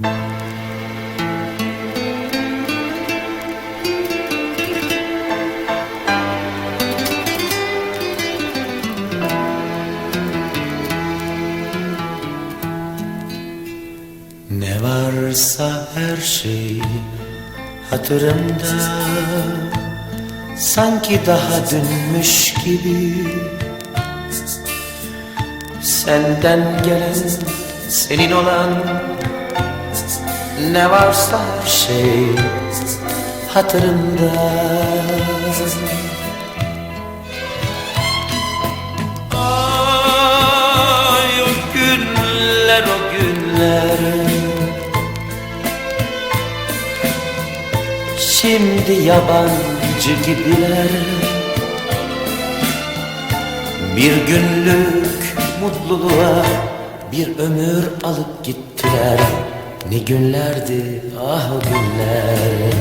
Ne varsa her şey hatırımda. Sanki daha dünmüş gibi. Senden gelen senin olan Ne varsa her şey hatırımda. Ay o günler o günler. Şimdi yabancı gibiler. Bir günlük mutluluğa bir ömür alıp gittiler Ne günlerdi ah o günler.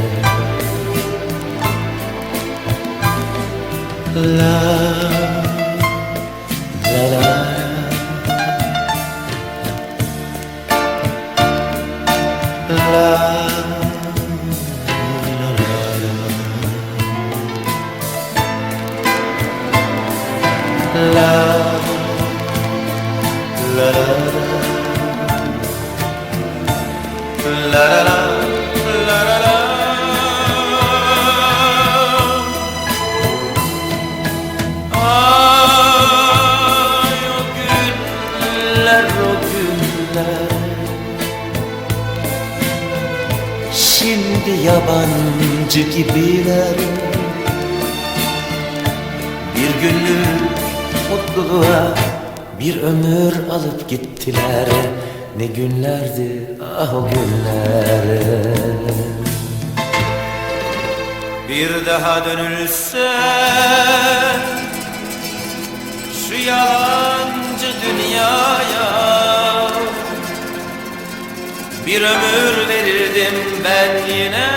La la la. La la la la o günler o günler Şimdi yabancı gibiler. Bir günlük mutluluğa bir ömür alıp gittiler Ne günlerdi ah o günler. Bir daha dönülse şu yalancı dünyaya Bir ömür verirdim ben yine.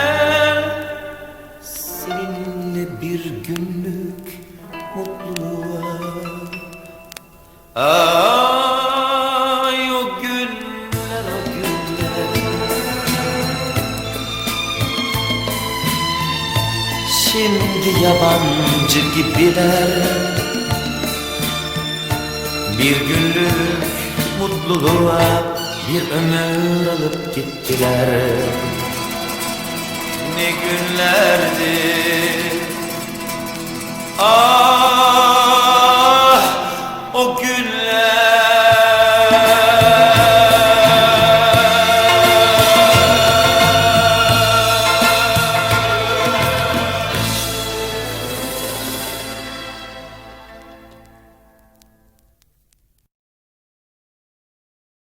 Seninle bir günlük mutluluğa. Ay şimdi yabancı gibiler. Bir günlük mutluluğa bir ömür alıp gittiler. Ne günlerdi. Ah o günler